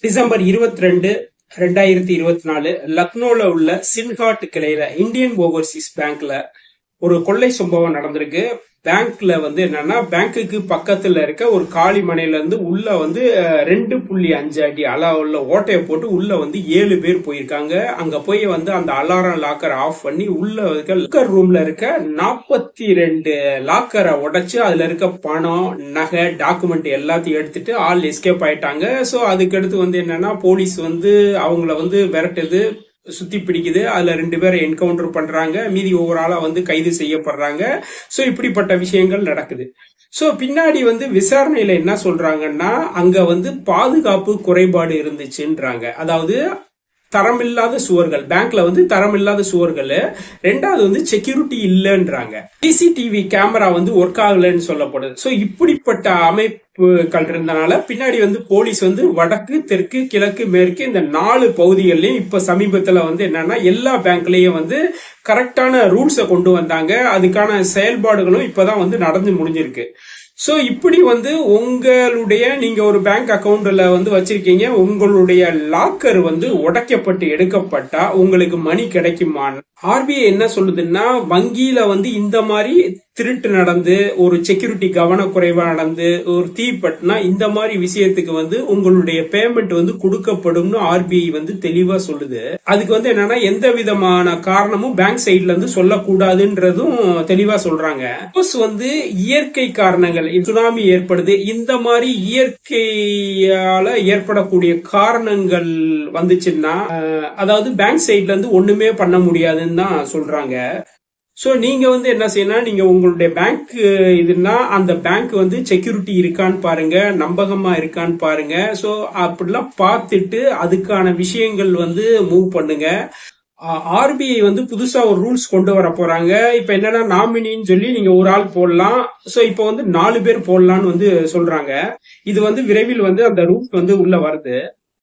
December இருபத்தி ரெண்டு ரெண்டாயிரத்தி இருபத்தி நாலு லக்னோல உள்ள சின்ஹாட் கிளையில இந்தியன் ஓவர்சீஸ் பேங்க்ல ஒரு கொள்ளை சம்பவம் நடந்திருக்கு. பேங்க்ல வந்து என்னன்னா பேங்க்குக்கு பக்கத்துல இருக்க ஒரு காலி மனையில இருந்து உள்ள வந்து ரெண்டு புள்ளி அஞ்சு அடி அளவுள்ள ஓட்டையை போட்டு உள்ள வந்து ஏழு பேர் போயிருக்காங்க. அங்க போய் வந்து அந்த அலாரம் லாக்கர் ஆஃப் பண்ணி உள்ள இருக்க லாக்கர் ரூம்ல இருக்க நாற்பத்தி ரெண்டு லாக்கரை உடைச்சு அதுல இருக்க பணம் நகை டாக்குமெண்ட் எல்லாத்தையும் எடுத்துட்டு ஆள் எஸ்கேப் ஆயிட்டாங்க. ஸோ அதுக்கடுத்து வந்து என்னன்னா போலீஸ் வந்து அவங்கள வந்து விரட்டுது. சுத்தி பிடிக்குது. அதுல ரெண்டு பேரை என்கவுண்டர் பண்றாங்க. மீதி ஒவ்வொரு ஆளா வந்து கைது செய்யப்படுறாங்க. சோ இப்படிப்பட்ட விஷயங்கள் நடக்குது. சோ பின்னாடி வந்து விசாரணையில என்ன சொல்றாங்கன்னா அங்க வந்து பாதுகாப்பு குறைபாடு இருந்துச்சுன்றாங்க. அதாவது தரமில்லாத சுவர்கள். பேங்க்ல வந்து தரமில்லாத சுவர்கள். ரெண்டாவது வந்து செக்யூரிட்டி இல்லைன்றாங்க. சிசிடிவி கேமரா வந்து ஒர்க் ஆகலன்னு சொல்லப்படுது. ஸோ இப்படிப்பட்ட அமைப்புகள் இருந்தனால பின்னாடி வந்து போலீஸ் வந்து வடக்கு தெற்கு கிழக்கு மேற்கு இந்த நாலு பகுதிகள்லையும் இப்ப சமீபத்துல வந்து என்னன்னா எல்லா பேங்க்லயும் வந்து கரெக்டான ரூல்ஸை கொண்டு வந்தாங்க. அதுக்கான செயல்பாடுகளும் இப்பதான் வந்து நடந்து முடிஞ்சிருக்கு. ஸோ இப்படி வந்து உங்களுடைய நீங்கள் ஒரு பேங்க் அக்கௌண்ட்டில் வந்து வச்சுருக்கீங்க உங்களுடைய லாக்கர் வந்து உடைக்கப்பட்டு எடுக்கப்பட்டா உங்களுக்கு மணி கிடைக்குமா? ஆர்பிஐ என்ன சொல்லுதுன்னா வங்கியில் வந்து இந்த மாதிரி திருட்டு நடந்து ஒரு செக்யூரிட்டி கவனக்குறைவாக நடந்து ஒரு தீப்பட்டினா இந்த மாதிரி விஷயத்துக்கு வந்து உங்களுடைய பேமெண்ட் வந்து கொடுக்கப்படும்னு ஆர்பிஐ வந்து தெளிவாக சொல்லுது. அதுக்கு வந்து என்னன்னா எந்த விதமான காரணமும் பேங்க் சைட்ல இருந்து சொல்லக்கூடாதுன்றதும் தெளிவாக சொல்றாங்க. வந்து இயற்கை காரணங்கள் சுனாமி ஏற்படுது. இந்த மாதிரி இயற்கையால ஏற்படக்கூடிய காரணங்கள் வந்துச்சுன்னா அதாவது பேங்க் சைட்ல இருந்து ஒண்ணுமே பண்ண முடியாதுன்னு தான் சொல்றாங்க. சோ நீங்க வந்து என்ன செய்யணும் நீங்க உங்களுடைய பேங்க் இதுனா அந்த பேங்க் வந்து செக்யூரிட்டி இருக்கான்னு பாருங்க நம்பகமா இருக்கான்னு பாருங்க. சோ அப்படிலாம் பார்த்துட்டு அதுக்கான விஷயங்கள் வந்து மூவ் பண்ணுங்க. ஆர்பிஐ வந்து புதுசா ஒரு ரூல்ஸ் கொண்டு வர போறாங்க. இப்ப என்னன்னா நாமினின்னு சொல்லி நீங்க ஒரு ஆள் போடலாம். சோ இப்போ வந்து நாலு பேர் போடலாம்னு வந்து சொல்றாங்க. இது வந்து விரைவில் வந்து அந்த ரூல்ஸ் வந்து உள்ள வருது.